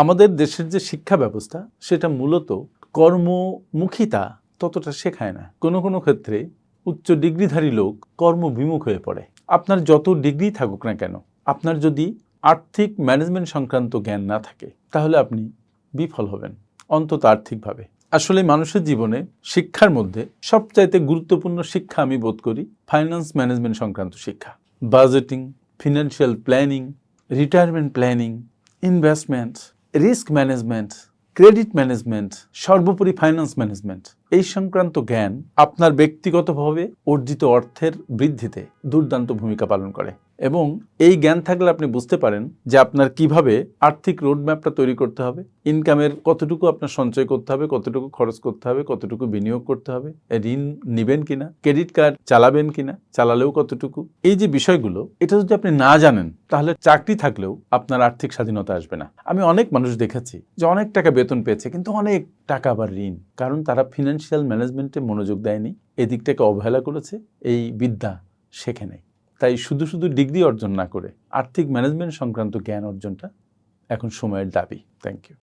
আমাদের দেশের যে শিক্ষা ব্যবস্থা, সেটা মূলত কর্মমুখিতা ততটা শেখায় না। কোনো কোনো ক্ষেত্রে উচ্চ ডিগ্রিধারী লোক কর্মবিমুখ হয়ে পড়ে। আপনার যত ডিগ্রি থাকুক না কেন, আপনার যদি আর্থিক ম্যানেজমেন্ট সংক্রান্ত জ্ঞান না থাকে, তাহলে আপনি বিফল হবেন, অন্তত আর্থিকভাবে। আসলে মানুষের জীবনে শিক্ষার মধ্যে সবচাইতে গুরুত্বপূর্ণ শিক্ষা আমি বোধ করি ফাইন্যান্স ম্যানেজমেন্ট সংক্রান্ত শিক্ষা। Budgeting, financial planning, retirement planning investment risk management credit management সর্বোপরি ফাইন্যান্স ম্যানেজমেন্ট এই সংক্রান্ত জ্ঞান আপনার ব্যক্তিগতভাবে অর্জিত অর্থের বৃদ্ধিতে দুর্দান্ত ভূমিকা পালন করে। এবং এই জ্ঞান থাকলে আপনি বুঝতে পারেন যে আপনার কীভাবে আর্থিক রোডম্যাপটা তৈরি করতে হবে ইনকামের কতটুকু আপনার সঞ্চয় করতে হবে, কতটুকু খরচ করতে হবে, কতটুকু বিনিয়োগ করতে হবে ঋণ নেবেন কিনা ক্রেডিট কার্ড চালাবেন কিনা, চালালেও কতটুকু? এই যে বিষয়গুলো, এটা যদি আপনি না জানেন, তাহলে চাকরি থাকলেও আপনার আর্থিক স্বাধীনতা আসবে না। আমি অনেক মানুষ দেখেছি যে অনেক টাকা বেতন পেয়েছে, কিন্তু অনেক টাকা আবার ঋণ, কারণ তারা ফিনান্সিয়াল ম্যানেজমেন্টে মনোযোগ দেয়নি এদিকটাকে অবহেলা করেছে, এই বিদ্যা শেখে নেই। তাই শুধু শুধু ডিগ্রি অর্জন না করে আর্থিক ম্যানেজমেন্ট সংক্রান্ত জ্ঞান অর্জনটা এখন সময়ের দাবি। Thank you